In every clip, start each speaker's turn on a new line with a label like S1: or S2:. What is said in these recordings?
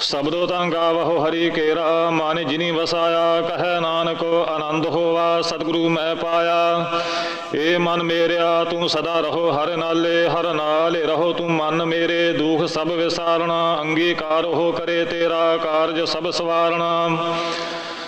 S1: ਸਬਦੋ ਤਾਂ ਗਾਵਹੁ ਹਰੀ ਕੇਰਾ, ਮਨ ਜਿਨੀ ਵਸਾਇਆ, ਕਹੈ ਨਾਨਕ ਆਨੰਦ ਹੋਵਾ, ਸਤਿਗੁਰੂ ਮੈਂ ਪਾਇਆ। ਏ ਮਨ ਮੇਰਿਆ, ਤੂੰ ਸਦਾ ਰਹੋ ਹਰ ਨਾਲੇ ਹਰ ਨਾਲੇ ਰਹੋ ਤੂੰ ਮਨ ਮੇਰੇ। ਦੁਖ ਸਭ ਵਿਸਾਰਣਾ, ਅੰਗੀਕਾਰ ਹੋ ਕਰੇ ਤੇਰਾ ਕਾਰਜ ਸਭ ਸਵਾਰਣਾ।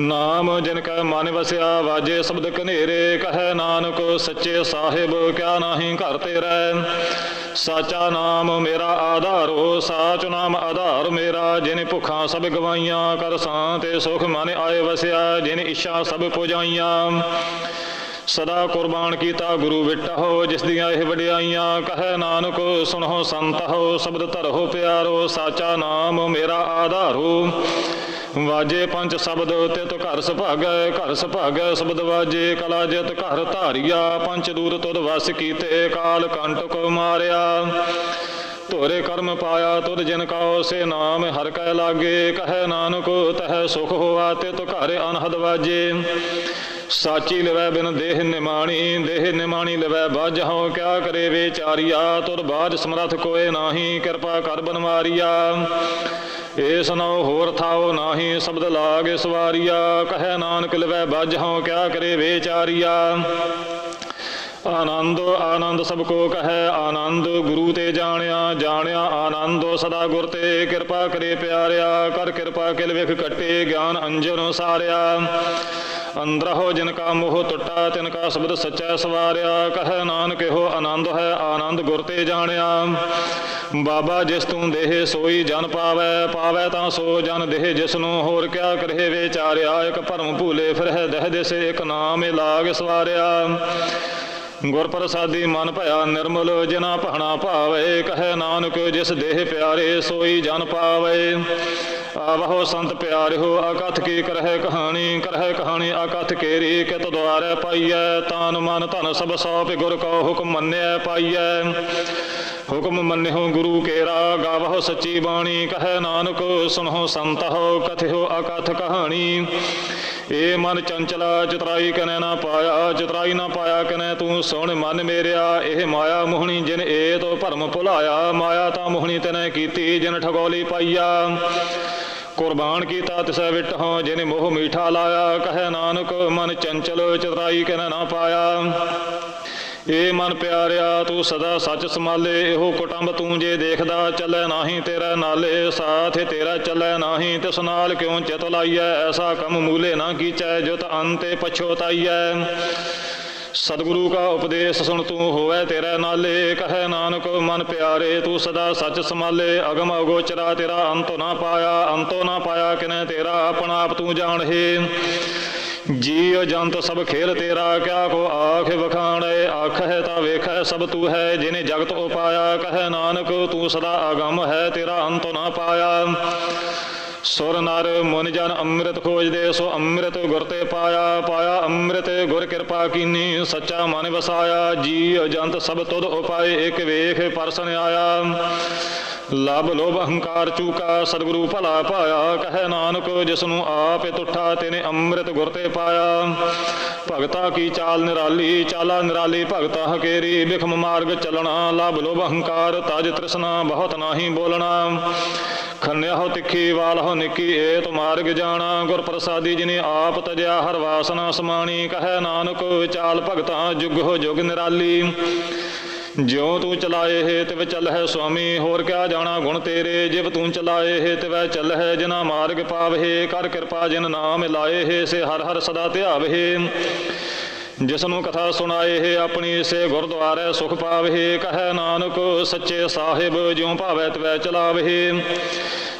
S1: ਨਾਮ ਜਿਨ ਕੈ ਮਨ ਵਸਿਆ ਵਾਜੇ ਸ਼ਬਦ ਕਨੇਰੇ ਕਹੈ ਨਾਨਕ ਸੱਚੇ ਸਾਹਿਬ, ਕਿਆ ਨਾਹੀ ਘਰ ਤੇਰਾ। ਸਾਚਾ ਨਾਮ ਮੇਰਾ ਆਧਾਰੋ, ਸਾਚ ਨਾਮ ਆਧਾਰ ਮੇਰਾ। ਜਿਨ ਭੁੱਖਾਂ ਸਭ ਗਵਾਈਆਂ, ਕਰ ਸਾਂ ਤੇ ਸੁਖ ਮਨ ਆਏ ਵਸਿਆ, ਜਿਨ ਇੱਛਾ ਸਭ ਪੁਜਾਈਆਂ। ਸਦਾ ਕੁਰਬਾਨ ਕੀਤਾ ਗੁਰੂ ਵਿਟਹੁ, ਜਿਸ ਦੀਆਂ ਇਹ ਵਡਿਆਈਆਂ, ਕਹੈ ਨਾਨਕ ਸੁਣੋ ਸੰਤਹੁ ਸ਼ਬਦ ਧਰਹੁ ਪਿਆਰੋ, ਸਾਚਾ ਨਾਮ ਮੇਰਾ ਆਧਾਰੋ। ਵਾਜੇ ਪੰਜ ਸ਼ਬਦ ਤਿਤ ਘਰ ਸੁਭਾਗੈ ਘਰ ਸੁਭਾਗੈ ਸ਼ਬਦ ਵਾਜੇ, ਕਲਾ ਜਿਤ ਘਰ ਧਾਰਿਆ, ਪੰਜ ਦੂਰ ਤੁਧ ਵਸ ਕੀਤੇ, ਕਾਲ ਕੰਟਕ ਮਾਰਿਆ। ਤੋਰੇ ਕਰਮ ਪਾਇਆ ਤੁਧ ਜਿਨ ਕਉ, ਸੇ ਨਾਮ ਹਰ ਕੈ ਲਾਗੇ। ਕਹੈ ਨਾਨਕ, ਤਹ ਸੁਖ ਹੋਆ ਤਿਤ ਘਰ ਅਨਹਦ ਵਾਜੇ। ਸਾਚੀ ਲਵੈ ਬਿਨ ਦੇਹ ਨਿਮਾਣੀ ਦੇਹ ਨਿਮਾਣੀ ਲਵੈ ਬਾਜ ਬਾਝਹੁ ਕਿਆ ਕਰੇ ਵਿਚਾਰੀਆ? ਤੁਰ ਬਾਜ ਸਮਰਥ ਕੋਏ ਨਾਹੀ, ਕਿਰਪਾ ਕਰ ਬਨਵਾਰੀਆ। ਏਸ ਨਉ ਹੋਰ ਥਾਉ ਨਾਹੀ ਸ਼ਬਦ ਲਾਗੇ ਸਵਾਰੀਆ, ਕਹੈ ਨਾਨਕ ਲਵੈ ਬਾਝਹੁ ਕਿਆ ਕਰੇ ਵੇਚਾਰੀਆ ਆਨੰਦ ਆਨੰਦ ਸਭ ਕੋ ਕਹੈ ਆਨੰਦ, ਗੁਰੂ ਤੇ ਜਾਣਿਆ ਜਾਣਿਆ ਆਨੰਦ, ਸਦਾ ਗੁਰ ਤੇ ਕਿਰਪਾ ਕਰੇ ਪਿਆਰਿਆ, ਕਰ ਕਿਰਪਾ ਕਿਲ ਵਿਖ ਕਟੇ ਗਿਆਨ ਅੰਜਨ ਸਾਰਿਆ। ਅੰਦਰਹੁ ਜਿਨ ਕਾ ਮੋਹ ਟੁੱਟਾ, ਤਿਨ ਕਾ ਸ਼ਬਦ ਸਚੈ ਸਵਾਰਿਆ, ਕਹੈ ਨਾਨਕ ਇਹੋ ਆਨੰਦ ਹੈ, ਆਨੰਦ ਗੁਰ ਤੇ ਜਾਣਿਆ। ਬਾਬਾ ਜਿਸ ਤੂੰ ਦੇਹ ਸੋਈ ਜਨ ਪਾਵੈ ਪਾਵੈ ਤਾਂ ਸੋ ਜਨ ਦੇਹ ਜਿਸ ਨੂੰ ਹੋਰ ਕਿਆ ਕਰੇ ਵਿਚਾਰਿਆ ਇਕ ਭਰਮ ਭੂਲੇ ਫਿਰਹਿ ਦਹਿ ਦਹ ਇਕ ਨਾਮ ਲਾਗ ਸਵਾਰਿਆ। ਗੁਰ ਪ੍ਰਸਾਦੀ ਮਨ ਭਇਆ ਨਿਰਮਲ ਜਿਨਾ ਪਹਣਾ ਭਾਵੇ, ਕਹੈ ਨਾਨਕ ਜਿਸ ਦੇਹ ਪਿਆਰੇ ਸੋਈ ਜਨ ਪਾਵੇ। ਆਵਹੋ ਸੰਤ ਪਿਆਰਿਓ ਅਕਥ ਕੀ ਕਰਹਿ ਕਹਾਣੀ ਕਰਹਿ ਕਹਾਣੀ ਅਕਥ ਕੇਰੀ, ਕਿਤ ਦੁਆਰੈ ਪਾਈਐ, ਤਾਨ ਮਨ ਧਨ ਸਭ ਸੌ ਸੌਪ ਗੁਰ ਕੋ ਹੁਕਮ ਮੰਨਿਐ ਪਾਈਐ। ਹੁਕਮ ਮੰਨਿਓ ਗੁਰੂ ਕੇਰਾ, ਗਾਵਹੁ ਸੱਚੀ ਬਾਣੀ, ਕਹੈ ਨਾਨਕ ਸੁਨਹੁ ਸੰਤਹੁ ਕਥਿਓ ਅਕਥ ਕਹਾਣੀ। ਏ ਮਨ ਚੰਚਲਾ, ਚਤਰਾਈ ਕਨੈ ਨਾ ਪਾਇਆ, ਚਤਰਾਈ ਨਾ ਪਾਇਆ ਕਨੈ ਤੂੰ ਸੁਣ ਮਨ ਮੇਰਿਆ। ਇਹ ਮਾਇਆ ਮੋਹਣੀ ਜਿਨ ਏ ਤੋ ਭਰਮ ਭੁਲਾਇਆ, ਮਾਇਆ ਤਾਂ ਮੋਹਣੀ ਤੈਨੇ ਕੀਤੀ, ਜਿਨ ਠਗੋਲੀ ਪਾਈਆ। ਕੁਰਬਾਨ ਕੀਤਾ ਤਿਸੈ ਵਿਟਹੁ ਜਿਨੇ ਮੋਹ ਮੀਠਾ ਲਾਇਆ, ਕਹੈ ਨਾਨਕ, ਮਨ ਚੰਚਲ ਚਤਰਾਈ ਕਨੈ ਨਾ ਪਾਇਆ। ਏ ਮਨ ਪਿਆਰਿਆ, ਤੂੰ ਸਦਾ ਸੱਚ ਸੰਭਾਲੇ, ਇਹੋ ਕੁਟੰਬ ਤੂੰ ਜੇ ਦੇਖਦਾ, ਚੱਲੈ ਨਾਹੀ ਤੇਰਾ ਨਾਲੇ, ਸਾਥ ਤੇਰਾ ਚੱਲੈ ਨਾਹੀ, ਤਿਸ ਨਾਲ ਕਿਉ ਚਿਤ ਲਾਈਐ? ਐਸਾ ਕੰਮ ਮੂਲੇ ਨਾ ਕੀਚੈ, ਜੁਤ ਅੰਤੇ ਪਛੋਤਾਈਐ ਸਤਿਗੁਰੂ ਕਾ ਉਪਦੇਸ਼ ਸੁਣ ਤੂੰ ਹੋਵੇ ਤੇਰੇ ਨਾਲੇ, ਕਹੈ ਨਾਨਕ, ਮਨ ਪਿਆਰੇ, ਤੂੰ ਸਦਾ ਸੱਚ ਸੰਭਾਲੇ, ਅਗਮ ਅਗੋਚਰਾ ਤੇਰਾ ਅੰਤ ਨਾ ਪਾਇਆ, ਅੰਤੋ ਨਾ ਪਾਇਆ ਕਿਨੇ ਤੇਰਾ, ਆਪਣਾ ਆਪ ਤੂੰ ਜਾਣਹੇ ਜੀਵ ਜੰਤ ਸਭ ਖੇਲ ਤੇਰਾ, ਕਿਆ ਕੋ ਆਖ ਵਖਾਣੇ ਆਖੈ ਤਾਂ ਵੇਖੈ ਸਭ ਤੂੰ ਹੈ, ਜਿਨੇ ਜਗਤ ਉਪਾਇਆ, ਕਹੈ ਨਾਨਕ, ਤੂੰ ਸਦਾ ਆਗਮ ਹੈ, ਤੇਰਾ ਅੰਤ ਨਾ ਪਾਇਆ। ਸੁਰ ਨਰ ਮੁਨ ਜਨ ਅੰਮ੍ਰਿਤ ਖੋਜਦੇ, ਸੋ ਅੰਮ੍ਰਿਤ ਗੁਰ ਤੇ ਪਾਇਆ ਪਾਇਆ ਅੰਮ੍ਰਿਤ ਗੁਰ ਕਿਰਪਾ ਕੀਨੀ, ਸੱਚਾ ਮਨ ਵਸਾਇਆ, ਜੀ ਅਜੰਤ ਸਭ ਤੁਧ ਉਪਾਏ, ਇਕ ਵੇਖ ਪਰਸਨ ਆਇਆ। ਲਬ ਲੋਭ ਅਹੰਕਾਰ ਚੂਕਾ ਸਤਿਗੁਰੂ ਭਲਾ ਪਾਇਆ, ਕਹੈ ਨਾਨਕ ਜਿਸ ਨੂੰ ਆਪੇ ਤੁਠਾ ਤੇਨੇ ਅੰਮ੍ਰਿਤ ਗੁਰ ਤੇ ਪਾਇਆ। ਭਗਤਾ ਕੀ ਚਾਲ ਨਿਰਾਲੀ, ਚਾਲਾ ਨਿਰਾਲੀ ਭਗਤਾ ਹਕੇਰੀ ਬਿਖਮ ਮਾਰਗ ਚਲਣਾ, ਲਬ ਲੋਭ ਅਹੰਕਾਰ ਤਜ ਤ੍ਰਿਸ਼ਨਾ, ਬਹੁਤ ਨਾਹੀ ਬੋਲਣਾ। ਖੰਨਿਆ ਹੋ ਤਿੱਖੀ, ਵਾਲ ਹੋ ਨਿੱਕੀ ਏ ਤੁ ਮਾਰਗ ਜਾਣਾ, ਗੁਰ ਪ੍ਰਸਾਦੀ ਜਿਨੇ ਆਪ ਤਜਿਆ, ਹਰ ਵਾਸਨਾ ਸਮਾਣੀ, ਕਹੈ ਨਾਨਕ, ਵਿਚਾਲ ਭਗਤਾ ਜੁਗ ਹੋ ਜੁਗ ਨਿਰਾਲੀ। ਜਿਉ ਤੂੰ ਚਲਾਏ ਹੈ ਤਿਵ ਚੱਲ ਹੈ ਸੁਆਮੀ, ਹੋਰ ਕਿਆ ਜਾਣਾ ਗੁਣ ਤੇਰੇ? ਜਿਵ ਤੂੰ ਚਲਾਏ ਹੈ ਤਿਵ ਚੱਲ ਹੈ ਜਿਨਾ ਮਾਰਗ ਪਾਵਹਿ ਕਰ ਕਿਰਪਾ ਜਿਨ ਨਾਮ ਲਾਏ ਹੈ, ਸੇ ਹਰ ਹਰ ਸਦਾ ਧਿਆਵਹਿ ਜਿਸ ਨੂੰ ਕਥਾ ਸੁਣਾਏ ਹੈ, ਆਪਣੀ ਸੇ ਗੁਰਦੁਆਰੇ ਸੁਖ ਪਾਵਹਿ ਕਹੈ ਨਾਨਕ, ਸੱਚੇ ਸਾਹਿਬ, ਜਿਉ ਭਾਵੈ ਤਵੈ ਚਲਾਵਹਿ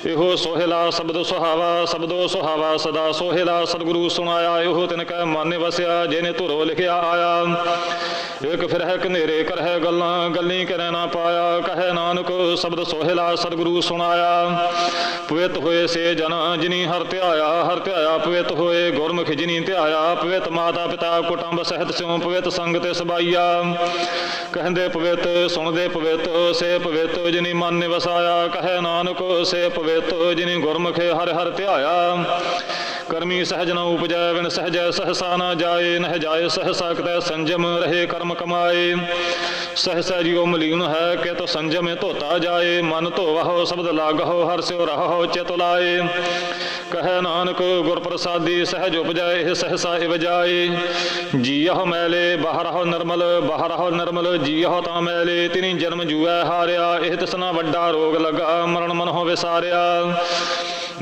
S1: ਇਹੋ ਸੋਹਿਲਾ ਸ਼ਬਦ ਸੁਹਾਵਾ, ਸ਼ਬਦੋ ਸੁਹਾਵਾ ਸਦਾ ਸੋਹਿਲਾ, ਸਤਿਗੁਰੂ ਸੁਣਾਇਆ, ਇਹੋ ਤਿਨ ਕੈ ਮਨ ਵਸਿਆ ਜਿਹਨੇ ਧੁਰੋ ਲਿਖਿਆ ਆਇਆ। ਇਕ ਫਿਰ ਹੈ ਕਨੇਰੇ ਕਰਹਿ ਗੱਲਾਂ, ਗੱਲੀ ਕਰੈ ਨਾ ਪਾਇਆ, ਕਹੈ ਨਾਨਕ ਸ਼ਬਦ ਸੋਹਿਲਾ, ਸਤਿਗੁਰੂ ਸੁਣਾਇਆ। ਪਵਿੱਤ ਹੋਏ ਸੇ ਜਨ, ਜਿਨੀ ਹਰ ਧਿਆਇਆ ਹਰ ਧਿਆਇਆ ਪਵਿੱਤ ਹੋਏ ਗੁਰਮੁਖ ਜਿਨੀ ਧਿਆਇਆ। ਪਵਿੱਤ ਮਾਤਾ ਪਿਤਾ ਕੁਟੰਬ ਸਹਿਤ ਸਿਉ, ਪਵਿੱਤ ਸੰਗ ਤੇ ਸਬਾਈਆ ਕਹਿੰਦੇ ਪਵਿੱਤ, ਸੁਣਦੇ ਪਵਿੱਤ, ਸੇ ਪਵਿੱਤ ਜਿਨੀ ਮਨ ਨੇ ਵਸਾਇਆ ਕਹੈ ਨਾਨਕ, ਸੇ ਪਵਿੱਤ ਜਿਨੀ ਗੁਰਮੁਖੇ ਹਰ ਹਰ ਧਿਆਇਆ। ਕਰਮੀ ਸਹਜ ਨ ਉਪਜੈ ਵਿਨ ਸਹਜੈ ਸਹਸਾ ਨ ਜਾਏ, ਨਹਿ ਜਾਏ ਸਹਸਾ, ਕਤੈ ਸੰਜਮ ਰਹੇ ਕਰਮ ਕਮਾਏ। ਸਹਸਾ ਜਿਉ ਮਲੀਨ ਹੈ ਕਿ ਤੋ ਸੰਜਮੇ ਧੋਤਾ ਜਾਏ, ਮਨ ਧੋਵਹੁ, ਸ਼ਬਦ ਲਾਗਹੁ, ਹਰ ਸਿਉ ਰਹੋ ਚਿਤ ਲਾਏ। ਕਹੈ ਨਾਨਕ ਗੁਰ ਪ੍ਰਸਾਦੀ ਸਹਜ ਉਪਜੈ ਇਹ ਸਹਸਾ ਇਵ ਜਾਏ। ਜੀਯਹੁ ਮੈਲੇ, ਬਾਹਰਹੁ ਨਰਮਲ ਬਾਹਰਹੁ ਨਰਮਲ ਜੀਯਹੁ ਤਾਂ ਮੈਲੇ। ਤਿਨੀ ਜਨਮ ਜੂਐ ਹਾਰਿਆ, ਇਹ ਤਸਨਾ ਵੱਡਾ ਰੋਗ ਲਗਾ, ਮਰਨ ਮਨ ਹੋ ਵਿਸਾਰਿਆ।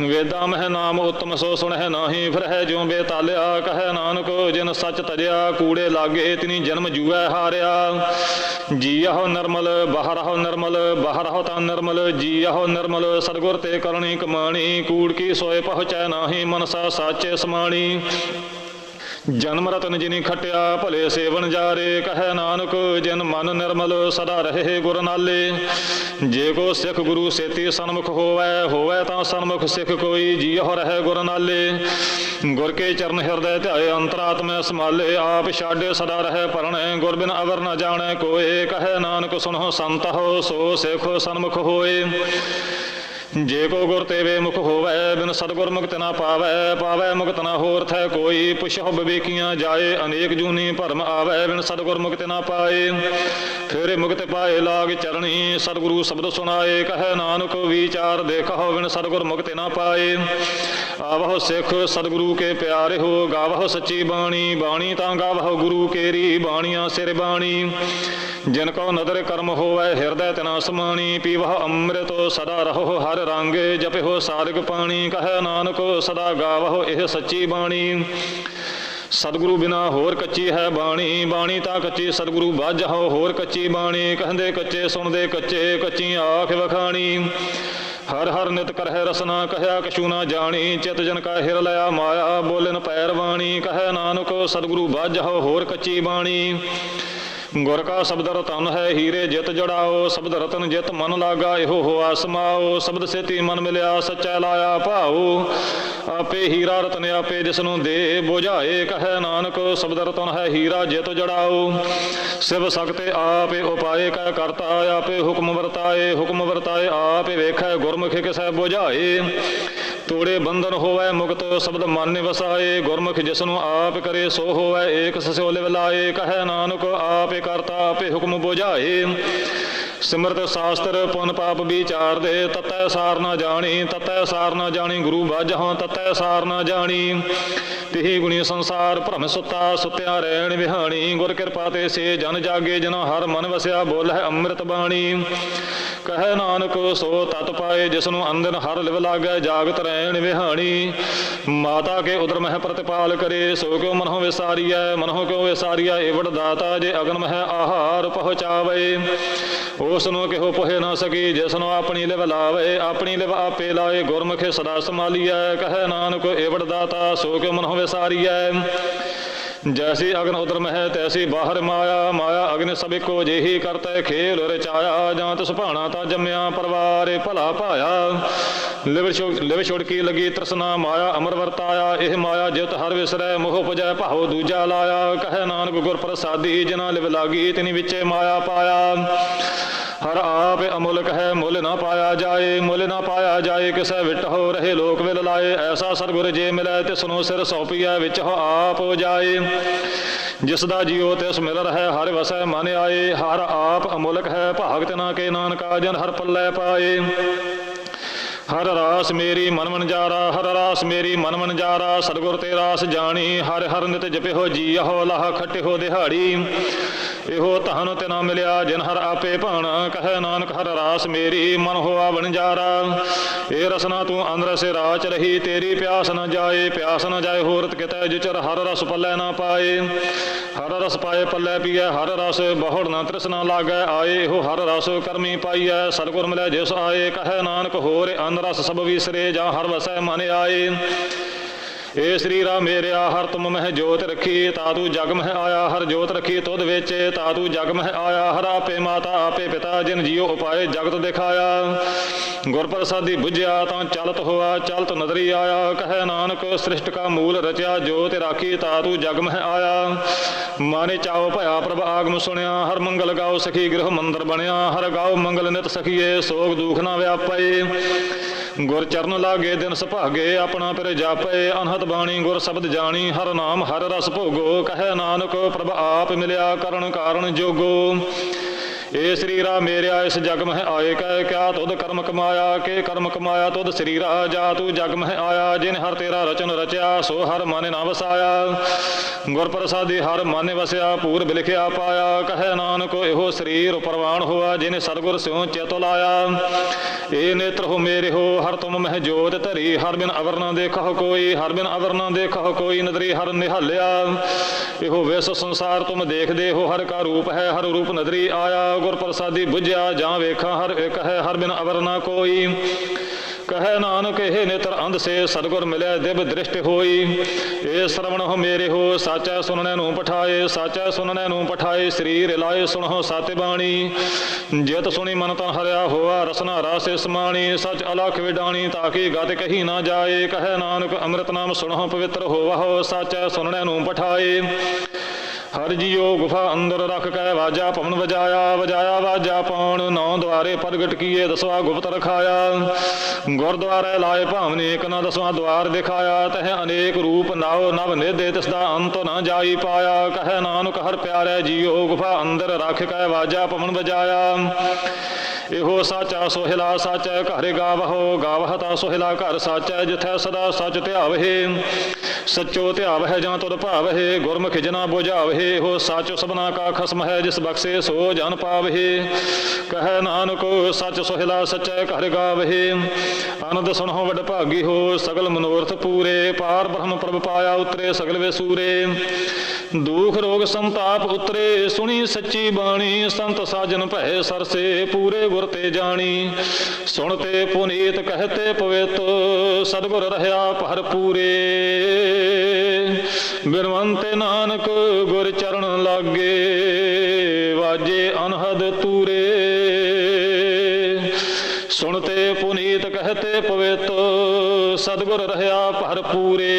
S1: ਵੇਦਾ ਮਹਿ ਨਾਮ ਉਤਮ ਸੋ ਸੁਣਹਿ ਨਾਹੀ ਫਿਰ ਹੈ ਜਿਉ ਬੇਤਾਲਿਆ, ਕਹੈ ਨਾਨਕ ਜਿਨ ਸੱਚ ਤਜਿਆ ਕੂੜੇ ਲਾਗੇ ਤਿਨੀ ਜਨਮ ਜੂਐ ਹਾਰਿਆ। ਜੀਯਹੁ ਨਰਮਲ, ਬਾਹਰਹੁ ਨਰਮਲ, ਬਾਹਰਹੁ ਤਾਂ ਨਰਮਲ ਜੀਯਹੁ ਨਰਮਲ, ਸਤਗੁਰ ਤੇ ਕਰਨੀ ਕਮਾਣੀ, ਕੂੜ ਕੀ ਸੋਏ ਪਹੁੰਚੈ ਨਾਹੀ, ਮਨਸਾ ਸਾਚੇ ਸਮਾਣੀ। ਜਨਮ ਰਤਨ ਜਿਨੀ ਖਟਿਆ, ਭਲੇ ਸੇਵਨ ਜਾਰੇ, ਕਹੈ ਨਾਨਕ, ਜਿਨ ਮਨ ਨਿਰਮਲ ਸਦਾ ਰਹੇ ਗੁਰ ਨਾਲੇ ਜੇ ਕੋ ਸਿੱਖ ਗੁਰੂ ਸੇਤੀ ਸਨਮੁਖ ਹੋਵੈ ਹੋਵੈ ਤਾਂ ਸਨਮੁਖ ਸਿੱਖ ਕੋਈ, ਜੀਉ ਰਹੇ ਗੁਰ ਨਾਲੇ ਗੁਰ ਕੇ ਚਰਨ ਹਿਰਦੈ ਧਿਆਏ ਅੰਤਰਾਤਮੈ ਸਮਾਲੇ ਆਪ ਛਾਡੇ ਸਦਾ ਰਹਿ ਪਰਣੈ ਗੁਰ ਬਿਨ ਅਵਰ ਨ ਜਾਣੈ ਕੋਏ, ਕਹੈ ਨਾਨਕ ਸੁਨਹੁ ਸੰਤ ਹੋ, ਸੋ ਸਿੱਖ ਸਨਮੁਖ ਹੋਏ। ਜੇ ਕੋ ਗੁਰ ਤੇਵੇ ਮੁਖ ਹੋਵੈ, ਬਿਨ ਸਤਗੁਰ ਮੁਕਤ ਨਾ ਪਾਵੈ ਪਾਵੈ ਮੁਕਤ ਨਾ ਹੋਰ ਥੈ ਕੋਈ ਪੁਛਹੁ ਬਿਵੇਕੀਆਂ ਜਾਏ, ਅਨੇਕ ਜੂਨੀ ਭਰਮ ਆਵੈ, ਬਿਨ ਸਤਗੁਰ ਮੁਕਤ ਨਾ ਪਾਏ। ਫੇਰੇ ਮੁਕਤ ਪਾਏ ਲਾਗ ਚਰਣੀ, ਸਤਗੁਰੂ ਸ਼ਬਦ ਸੁਣਾਏ, ਕਹੈ ਨਾਨਕ ਵਿਚਾਰ ਦੇਖਹੁ ਬਿਨ ਸਤਗੁਰ ਮੁਕਤ ਨਾ ਪਾਏ। ਆਵਹੁ ਸਿੱਖ ਸਤਗੁਰੂ ਕੇ ਪਿਆਰੇ ਹੋ, ਗਾਵਹੁ ਸੱਚੀ ਬਾਣੀ ਬਾਣੀ ਤਾਂ ਗਾਵਹੁ ਗੁਰੂ ਕੇਰੀ, ਬਾਣੀਆਂ ਸਿਰ ਬਾਣੀ। ਜਿਨ ਕੋ ਨਦਰ ਕਰਮ ਹੋਵੈ, ਹਿਰਦੈ ਤਨਾ ਸਮਾਣੀ ਪੀਵਹ ਅੰਮ੍ਰਿਤ ਸਦਾ ਰਹੋ, ਹਰ ਰੰਗ ਜਪਿਓ ਸਾਰਗ ਪਾਣੀ। ਕਹੈ ਨਾਨਕ, ਸਦਾ ਗਾਵਹੁ ਇਹ ਸੱਚੀ ਬਾਣੀ। ਸਤਿਗੁਰੂ ਬਿਨਾ ਹੋਰ ਕੱਚੀ ਹੈ ਬਾਣੀ। ਬਾਣੀ ਤਾਂ ਕੱਚੀ ਸਤਿਗੁਰੂ ਬਾਝਹੁ, ਹੋਰ ਕੱਚੀ ਬਾਣੀ। ਕਹਿੰਦੇ ਕੱਚੇ ਸੁਣਦੇ ਕੱਚੇ, ਕੱਚੀ ਆਖ ਵਖਾਣੀ। ਹਰ ਹਰ ਨਿਤ ਕਰਹਿ ਰਸਨਾ ਕਹਿਆ ਕਛੂ ਨਾ ਜਾਣੀ, ਚਿਤ ਜਨ ਕਾ ਹਿਰ ਲਿਆ ਮਾਇਆ, ਬੋਲਨ ਪੈਰ ਬਾਣੀ, ਕਹਿ ਨਾਨਕ ਸਤਿਗੁਰੂ ਬਾਝਹੁ ਹੋਰ ਕੱਚੀ ਬਾਣੀ। ਗੁਰ ਕਾ ਸ਼ਬਦ ਰਤਨ ਹੈ ਹੀਰੇ ਜਿਤ ਜੜਾਓ, ਸ਼ਬਦ ਰਤਨ ਜਿਤ ਮਨ ਲਾਗਾ, ਇਹੋ ਹੋਆ ਸਮਾਓ ਸ਼ਬਦ ਸੇਤੀ ਮਨ ਮਿਲਿਆ, ਸੱਚਾ ਲਾਇਆ ਭਾਉ। ਆਪੇ ਹੀਰਾ ਰਤਨ ਆਪੇ ਜਿਸ ਨੂੰ ਦੇ ਬੁਝਾਏ, ਕਹੈ ਨਾਨਕ, ਸ਼ਬਦ ਰਤਨ ਹੈ ਹੀਰਾ ਜਿਤ ਜੜਾਓ ਸਿਵ ਸਕਤੇ ਆਪੇ ਉਪਾਏ, ਕਾ ਕਰਤਾ ਆਪੇ ਹੁਕਮ ਵਰਤਾਏ ਹੁਕਮ ਵਰਤਾਏ ਆਪੇ ਵੇਖੈ ਗੁਰਮੁਖ ਕਿਸੈ ਬੁਝਾਏ। ਤੋੜੇ ਬੰਧਨ ਹੋਵੈ ਮੁਕਤ, ਸ਼ਬਦ ਮਨ ਵਸਾਏ, ਗੁਰਮੁਖ ਜਿਸ ਨੂੰ ਆਪ ਕਰੇ ਸੋ ਹੋਵੈ, ਏਕ ਸਸਿਓ ਵਲਾਏ ਲਾਏ, ਕਹੈ ਨਾਨਕ, ਆਪੇ ਕਰਤਾ ਆਪੇ ਹੁਕਮ ਬੁਝਾਏ। ਸਿਮਰਤ ਸ਼ਾਸਤਰ, ਪੁਨ ਪਾਪ ਵਿਚਾਰ ਦੇ, ਤਤੈ ਸਾਰ ਨਾ ਜਾਣੀ, ਤਤੈ ਸਾਰ ਨਾ ਜਾਣੀ, ਗੁਰੂ ਬਾਝਹੁ ਤਤੈ ਸਾਰ ਨਾ ਜਾਣੀ। ਤਿਹੀ ਗੁਣੀ ਸੰਸਾਰ, ਭ੍ਰਮ ਸੁੱਤਾ, ਸੁੱਤਿਆ ਰਹਿਣ ਵਿਹਾਣੀ। ਗੁਰ ਕਿਰਪਾ ਤੇ ਸੇ ਜਨ ਜਾਗੇ ਜਨ ਹਰ ਮਨ ਵਸਿਆ, ਬੋਲਹਿ ਅੰਮ੍ਰਿਤ ਬਾਣੀ। ਕਹੈ ਨਾਨਕ, ਸੋ ਤਤ ਪਾਏ ਜਿਸ ਨੂੰ ਅੰਦਰ ਹਰ ਲਿਵ ਲਾਗੈ, ਜਾਗਤ ਰਹਿਣ ਵਿਹਾਣੀ। ਮਾਤਾ ਕੇ ਉਦਰ ਮਹਿ ਪ੍ਰਤਿਪਾਲ ਕਰੇ, ਸੋ ਕਿਉ ਮਨਹੁ ਵਿਸਾਰੀਐ, ਮਨਹੁ ਕਿਉ ਵਿਸਾਰੀਐ ਏਵੜ ਦਾਤਾ ਜੇ ਅਗਨ ਮਹਿ ਆਹਾਰ ਪਹੁੰਚਾਵੇ। ਉਸ ਨੂੰ ਕਿਹੋ ਪੋਹਿ ਨਾ ਸਕੀ ਜਿਸ ਨੂੰ ਆਪਣੀ ਲਿਵ ਲਾਵੇ, ਆਪਣੀ ਲਿਵ ਆਪੇ ਲਾਏ, ਗੁਰਮੁਖੇ ਸਦਾ ਸਮਾਲੀਐ ਕਹੈ ਨਾਨਕ ਏਵੜ ਦਾਤਾ, ਸੋ ਕਿਉ ਮਨਹੁ ਵਿਸਾਰੀਐ। ਜੈਸੀ ਅਗਨ ਉਦਰ ਮਹਿ ਤੈਸੀ ਬਾਹਰ ਮਾਇਆ ਮਾਇਆ ਅਗਨ ਸਭ ਕੋ ਜਿਹੀ ਕਰਤੈ ਖੇਲ ਰਚਾਇਆ, ਜਾਂ ਤਿਸ ਭਾਣਾ ਤਾਂ ਜੰਮਿਆ ਪਰਵਾਰੇ ਭਲਾ ਭਾਇਆ। ਲਿਵ ਛੋ, ਲਿਵ ਛੁੜਕੀ ਲਗੀ ਤ੍ਰਸਨਾ ਮਾਇਆ, ਅਮਰ ਵਰਤਾਇਆ, ਇਹ ਮਾਇਆ ਜਿਤ ਹਰ ਵਿਸਰੈ, ਮੋਹ ਪੁਜੈ ਭਾਉ ਦੂਜਾ ਲਾਇਆ। ਕਹੈ ਨਾਨਕ ਗੁਰ ਪ੍ਰਸਾਦੀ ਜਿਨਾ ਲਿਵ ਲਾਗੀ, ਤਿਨੀ ਵਿੱਚੇ ਮਾਇਆ ਪਾਇਆ। ਹਰ ਆਪ ਅਮੁਲਕ ਹੈ, ਮੁੱਲ ਨਾ ਪਾਇਆ ਜਾਏ, ਮੁੱਲ ਨਾ ਪਾਇਆ ਜਾਏ, ਕਿਸੈ ਵਿਟ ਹੋ ਰਹੇ ਲੋਕ ਵਿਲ ਲਾਏ। ਐਸਾ ਸਤਿਗੁਰ ਜੇ ਮਿਲੈ, ਤਿਸ ਨੂੰ ਸਿਰ ਸੌਪੀਐ, ਵਿੱਚ ਹੋ ਆਪ ਜਾਏ। ਜਿਸ ਦਾ ਜੀਉ ਤਿਸ ਮਿਲ ਰਹਿ ਹਰ ਵਸੈ ਮਨ ਆਏ। ਹਰ ਆਪ ਅਮੁਲਕ ਹੈ, ਭਾਗਤ ਨਾ ਕੇ ਨਾਨਕਾ, ਜਨ ਹਰ ਪੱਲੇ ਪਾਏ। ਹਰ ਰਾਸ ਮੇਰੀ ਮਨ ਮਨ ਜਾਰਾ, ਹਰ ਰਾਸ ਮੇਰੀ ਮਨ ਮਨ ਜਾਰਾ, ਸਤਿਗੁਰ ਤੇ ਰਾਸ ਜਾਣੀ। ਹਰ ਹਰ ਨਿਤ ਜਪਿਓ ਜੀਹੋ ਲਾਹ ਖਟਿਓ ਦਿਹਾੜੀ। ਇਹੋ ਧਨ ਤੇ ਨਾ ਮਿਲਿਆ, ਜਿਨ ਹਰ ਆਪੇ ਭਾਣਾ, ਕਹੈ ਨਾਨਕ ਹਰ ਰਾਸ ਮੇਰੀ, ਮਨ ਹੋਆ ਵਣਜਾਰਾ ਇਹ ਰਸਨਾ ਤੂੰ ਅੰਦਰ ਸੇ ਰਾਚ ਰਹੀ, ਤੇਰੀ ਪਿਆਸ ਨਾ ਜਾਏ, ਪਿਆਸ ਨਾ ਜਾਏ ਹੋਰਤ ਕਿਤੈ, ਜਿਚਰ ਹਰ ਰਸ ਪੱਲੇ ਨਾ ਪਾਏ। ਹਰ ਰਸ ਪਾਏ ਪੱਲੇ ਪੀਐ, ਹਰ ਰਸ ਬਹੁੜ ਨਾ ਤ੍ਰਿਸ਼ਨਾ ਲਾਗੈ, ਆਏ ਇਹੋ ਹਰ ਰਸ ਕਰਮੀ ਪਾਈਐ। ਸਤਿਗੁਰ ਮਿਲੈ ਜਿਸ ਆਏ, ਕਹੈ ਨਾਨਕ ਹੋਰ ਅਨ ਰਸ ਸਭ ਵਿਸਰੇ, ਜਾਂ ਹਰ ਵਸੈ ਮਨ ਆਏ। ਏ ਸ੍ਰੀ ਰਾਮ ਮੇਰਿਆ ਹਰ ਤੁਮ ਮਹਿ ਜੋਤ ਰੱਖੀ, ਤਾ ਤੂੰ ਜਗ ਮਹਿ ਆਇਆ, ਹਰ ਜੋਤ ਰਖੀ ਤੁਧ ਵਿੱਚ, ਤਾ ਤੂੰ ਜਗ ਮਹਿ ਆਇਆ, ਹਰ ਆਪੇ ਮਾਤਾ, ਆਪੇ ਪਿਤਾ, ਜਿਨ ਜੀਉ ਉਪਾਏ ਜਗਤ ਦਿਖਾਇਆ। ਗੁਰ ਪ੍ਰਸਾਦੀ 부ਝਿਆ ਤਾਂ ਚਲਤ ਹੋਆ, ਚਲਤ ਨਦਰੀ ਆਇਆ, ਕਹੈ ਨਾਨਕ, ਸ੍ਰਿਸ਼ਟ ਕਾ ਮੂਲ ਰਚਿਆ ਜੋਤ ਰਾਖੀ, ਤਾ ਤੂੰ ਜਗ ਮਹਿ ਆਇਆ। ਮਾਨੇ ਚਾਉ ਭਇਆ ਪ੍ਰਭ ਆਗਮ ਸੁਣਿਆ, ਹਰ ਮੰਗਲ ਗਾਉ ਸਖੀ ਗ੍ਰਹ ਮੰਦਰ ਬਣਿਆ, ਹਰ ਗਾਉ ਮੰਗਲ ਨਿਤ ਸਖੀਏ, ਸੋਗ ਦੁਖ ਨਾ ਵਿਆਪੇ ਗੁਰ ਚਰਨ ਲਾਗੇ ਦਿਨ ਸੁਭਾਗੇ, ਆਪਣਾ ਪਿਰ ਜਾਪੇ ਅਨਹਤ ਬਾਣੀ ਗੁਰ ਸ਼ਬਦ ਜਾਣੀ, ਹਰ ਨਾਮ, ਹਰ ਰਸ ਭੋਗੋ, ਕਹੈ ਨਾਨਕ, ਪ੍ਰਭ ਆਪ ਮਿਲਿਆ ਕਰਨ ਕਾਰਨ ਜੋਗੋ। ਏ ਸਰੀਰਾ ਰਾਮ ਮੇਰਿਆ, ਇਸ ਜਗ ਮਹਿ ਆਏ, ਕਹਿ ਕਿਆ ਤੁਧ ਕਰਮ ਕਮਾਇਆ, ਕੇ ਕਰਮ ਕਮਾਇਆ, ਤੁਧ ਸਰੀਰਾ, ਜਾ ਤੂੰ ਜਗ ਮਹਿ ਆਇਆ, ਜਿਨ ਹਰ ਤੇਰਾ ਰਚਨ ਰਚਿਆ, ਸੋ ਹਰ ਮਨ ਨਾ ਵਸਾਇਆ। ਗੁਰ ਪ੍ਰਸਾਦੀ ਹਰ ਮਨ ਵਸਿਆ ਪੂਰਬ ਲਿਖਿਆ ਪਾਇਆ, ਕਹੈ ਨਾਨਕ, ਇਹੋ ਸਰੀਰ ਪਰਵਾਨ ਹੋਆ, ਜਿਨੇ ਸਤਗੁਰ ਸਿਉ ਚਿਤ ਲਾਇਆ। ਏ ਨੇਤਰ ਹੋ ਮੇਰੇ ਹੋ? ਹਰ ਤੁਮ ਮਹਿ ਜੋਤ ਧਰੀ, ਹਰ ਬਿਨ ਅਵਰ ਨਾ ਦੇਖੋ ਕੋਈ, ਹਰ ਬਿਨ ਅਵਰ ਨਾ ਦੇਖੋ ਕੋਈ, ਨਦਰੀ ਹਰ ਨਿਹਾਲਿਆ। ਇਹੋ ਵਿਸ ਸੰਸਾਰ ਤੁਮ ਦੇਖਦੇ ਹੋ, ਹਰ ਕਾ ਰੂਪ ਹੈ, ਹਰ ਰੂਪ ਨਦਰੀ ਆਇਆ। ਗੁਰ ਪ੍ਰਸਾਦੀ 부ਝਿਆ ਜਾਂ ਵੇਖਾਂ, ਹਰ ਇੱਕ ਹੈ, ਹਰ ਬਿਨ ਅਵਰ ਨਾ ਕੋਈ। ਕਹੈ ਨਾਨਕ, ਇਹ ਨੇਤਰ ਅੰਧ ਸੇ ਸਤਗੁਰ ਮਿਲਿਆ, ਦਿਵ ਦ੍ਰਿਸ਼ਟ ਹੋਈ। ਏ ਸਰਵਣ ਹੋ ਮੇਰੇ ਹੋ, ਸਾਚਾ ਸੁਣਨੇ ਨੂੰ ਪਠਾਏ, ਸਾਚਾ ਸੁਣਨੇ ਨੂੰ ਪਠਾਏ, ਸਰੀਰ ਲਾਏ ਸੁਣੋ ਸਤਿ ਬਾਣੀ। ਜਿਤ ਸੁਣੀ ਮਨ ਤਾਂ ਹਰਿਆ ਹੋਆ, ਰਸਨਾ ਰਾਸੇ ਸਮਾਣੀ ਸਚ ਅਲਖ ਵਿਡਾਣੀ, ਤਾਂ ਕਿ ਗਤ ਕਹੀ ਨਾ ਜਾਏ। ਕਹੈ ਨਾਨਕ, ਅੰਮ੍ਰਿਤ ਨਾਮ ਸੁਣੋ ਪਵਿੱਤਰ ਹੋਵਹੁ, ਸਾਚਾ ਸੁਣਨੇ ਨੂੰ ਪਠਾਏ। ਹਰ ਜੀਓ ਗੁਫਾ ਅੰਦਰ ਰੱਖ ਕੇ ਵਾਜਾ ਪਵਨ ਵਜਾਇਆ ਵਜਾਇਆ ਵਾਜਾ ਪੌਣ ਨੌ ਦੁਆਰੇ ਪ੍ਰਗਟ ਕੀਏ, ਦਸਵਾ ਗੁਪਤ ਰਖਾਇਆ ਗੁਰਦੁਆਰੇ ਲਾਏ ਭਾਵਨੇ, ਇੱਕ ਨਾ ਦਸਵਾਂ ਦੁਆਰ ਦਿਖਾਇਆ, ਤਹ ਅਨੇਕ ਰੂਪ ਨਾਉ ਨਵ ਨਿਦੇ ਤਿਸ ਦਾ ਅੰਤ ਨਾ ਜਾਈ ਪਾਇਆ। ਕਹੈ ਨਾਨਕ ਹਰ ਪਿਆਰੇ ਜੀਓ, ਗੁਫਾ ਅੰਦਰ ਰੱਖ ਕੇ ਵਾਜਾ ਪਵਨ ਵਜਾਇਆ। ਇਹੋ ਸਾਚਾ ਸੋਹਿਲਾ ਸਾਚੈ, ਘਰ ਗਾਵਹੋ, ਗਾਵਹ ਤਾ ਸੋਹਿਲਾ ਘਰ ਸਾਚੈ, ਜਿਥੈ ਸਦਾ ਸਚ ਧਿਆਵਹਿ। ਸਚੋ ਧਿਆਵਹਿ ਜਾਂ ਤੁਧ ਭਾਵਹਿ, ਗੁਰਮੁਖ ਜਨਾ ਬੁਝਾਵਹਿ। ਹੋ ਸਾਚੋ ਸਭਨਾ ਕਾ ਖਸਮ ਹੈ, ਜਿਸ ਬਖਸ਼ੇ ਸੋ ਜਨ ਪਾਵਹਿ। ਕਹੈ ਨਾਨਕੋ, ਸਚ ਸੋਹਿਲਾ ਸਚੈ, ਘਰ ਗਾਵਹਿ। ਆਨੰਦ ਸੁਣੋ ਵਡ ਭਾਗੀ ਹੋ, ਸਗਲ ਮਨੋਰਥ ਪੂਰੇ। ਪਾਰ ਬ੍ਰਹਮ ਪ੍ਰਭ ਪਾਇਆ ਉਤਰੇ, ਸਗਲ ਵੇ ਸੂਰੇ। ਦੁਖ ਰੋਗ ਸੰਤਾਪ ਉਤਰੇ, ਸੁਣੀ ਸੱਚੀ ਬਾਣੀ, ਸੰਤ ਸਾਜਨ ਭੈ ਸਰਸੇ, ਪੂਰੇ ਗੁਰ ਤੇ ਜਾਣੀ। ਸੁਣ ਤੇ ਪੁਨੀਤ ਕਹਤੇ ਪਵਿੱਤ, ਸਤਿਗੁਰ ਰਹਾ ਭਰ ਪੂਰੇ। ਬਿਰਵੰਤ ਨਾਨਕ ਗੁਰ ਚਰਨ ਲਾਗੇ, ਵਾਜੇ ਅਨਹਦ ਤੂਰੇ। ਸੁਣਤੇ ਪੁਨੀਤ ਕਹਤੇ ਪਵਿੱਤ, ਸਤਿਗੁਰ ਰਹਾ ਭਰ ਪੂਰੇ।